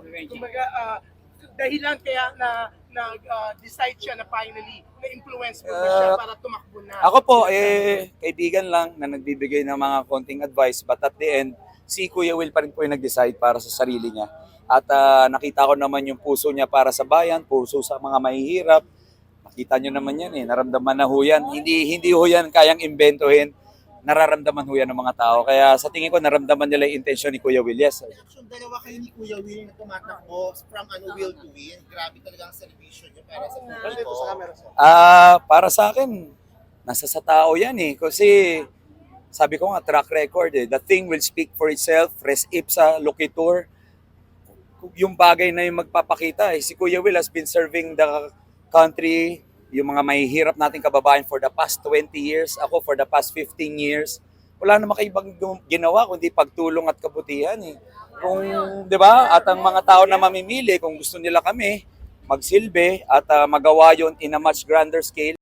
uh, kumbaga, uh, dahilan kaya na nag-decide siya na finally na-influence mo ba siya Uh, para tumakbo na? Ako po, eh, kaibigan lang na nagbibigay ng mga konting advice but at the end, si Kuya Will pa rin po yung nag-decide para sa sarili niya. At ah, nakita ko naman yung puso niya para sa bayan, puso sa mga mahihirap. Nakita niyo naman yan eh, naramdaman na ho yan. Hindi, hindi ho yan kayang imbentohin. Nararamdaman ho yan ng mga tao. Kaya sa tingin ko, naramdaman nila yung intensyon ni Kuya Will. Yes. Reaction dalawa kayo ni Kuya Will na tumatakbo from ano will to win. Grabe talaga ang celebration niyo para sa publiko. Ah, para sa akin, nasa sa tao 'yan eh kasi sabi ko nga track record eh. The thing will speak for itself. Res ipsa loquitur. Yung bagay na yung magpapakita eh. Si Kuya Will has been serving the country, yung mga mahihirap nating kababayan for the past 20 years. Ako for the past 15 years. Wala namang kaibang gu- ginawa kundi pagtulong at kabutihan eh. Kung, 'di ba? At ang mga tao na mamimili kung gusto nila kami magsilbi at ah, magawa yon in a much grander scale